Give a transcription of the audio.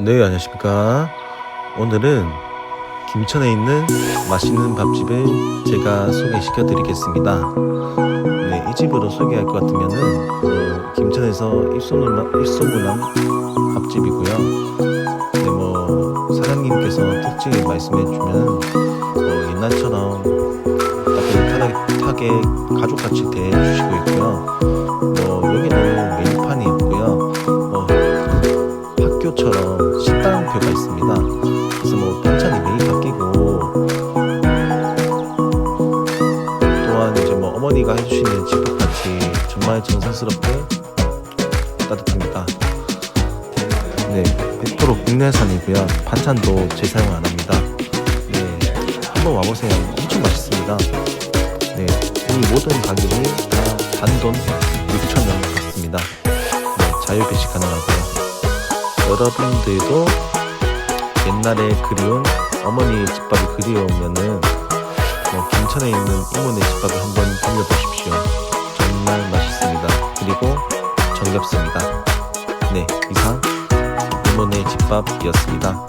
네, 안녕하십니까. 오늘은 김천에 있는 맛있는 밥집을 제가 소개시켜 드리겠습니다. 네, 이 집으로 소개할 것 같으면은, 어, 김천에서 입소문난, 밥집이고요. 네, 뭐, 사장님께서 특징을 말씀해 주면은, 어, 옛날처럼 따뜻하게 가족같이 대해주시고 있고요. 뭐, 여기는 메뉴판이 없고요. 뭐, 학교처럼 식당표가 있습니다. 그래서 뭐 반찬이 매일 바뀌고 또한 이제 뭐 어머니가 해주시는 집밥같이 정말 정성스럽게 따뜻합니다. 네, 100% 국내산이고요. 반찬도 재사용 안 합니다. 네, 한번 와보세요. 엄청 맛있습니다. 네, 이 모든 가격이 다 단돈 6,000원 같습니다. 네, 자유 배식 가능하고요. 여러분들도 옛날에 그리운 어머니의 집밥이 그리우면은 뭐 김천에 있는 이모네 집밥을 한번 들려보십시오. 정말 맛있습니다. 그리고 정겹습니다. 네, 이상 이모네 집밥이었습니다.